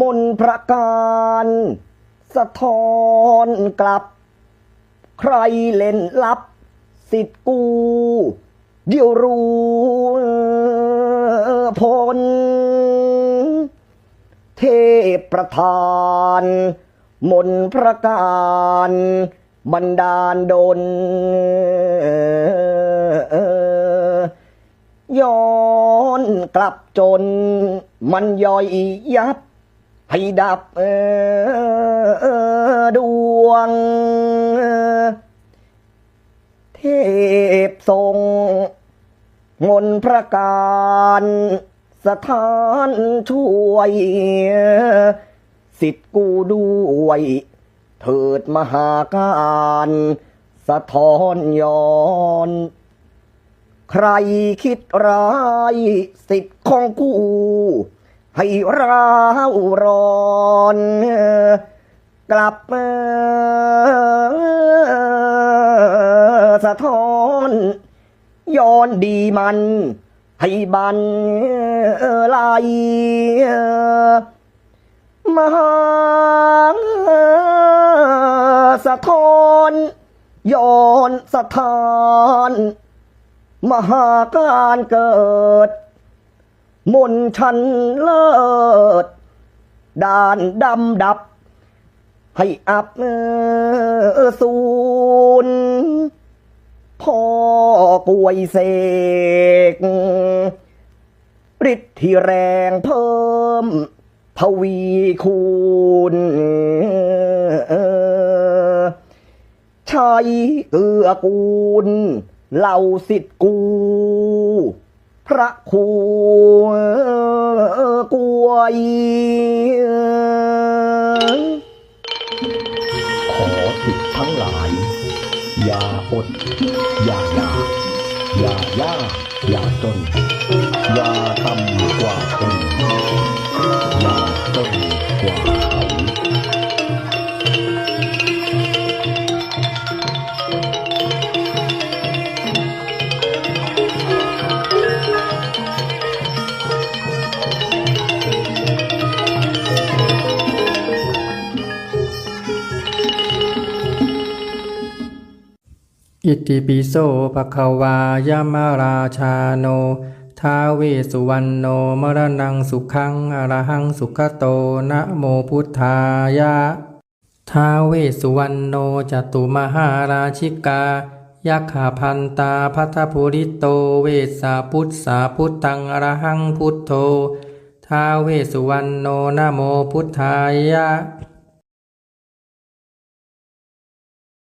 มนประการสะท้อนกลับ ใครเล่นลับ สิทธิ์กู เดี๋ยวรู้ผล เทพประธาน มนประการบันดาลดลย้อนกลับจน มันย่อยยับ ให้ดับดวง เทพทรงมนต์ประการสถานช่วย สิทธิ์กูด้วย เถิดมหาการสะท้อนย้อน ใครคิดร้ายสิทธิ์ของกู ให้ร้าวร้อนกลับสะท้อนย้อนดีมัน ให้บันไลายมาสะท้อนย้อนสถานมหาการเกิด มนชันเลิศด่านดำดับ ให้อับสูนพ่อกวยเสกฤทธิ์ที่แรงเพิ่ม ทวีคูณใช้เกือกูลเหล่าสิทธิ์กู พระครูกวยขอสิทธิ์ทั้งหลาย อย่าอด อย่าอยากอย่าย่าอย่าจน อย่าต่ำกว่าคนอย่าจนกว่าเขา อิติปิโสภะควายามราชาโนท้าเวสุวรรณโนมรณังสุขังอรหังสุขโตนะโมพุทธายะท้าเวสุวรรณโนจตุมหาราชิกา ยักขาพันตาพัทภูริโตเวสสาพุทธสาพุทธังอรหังพุทโธท้าเวสุวรรณโนนะโมพุทธายะ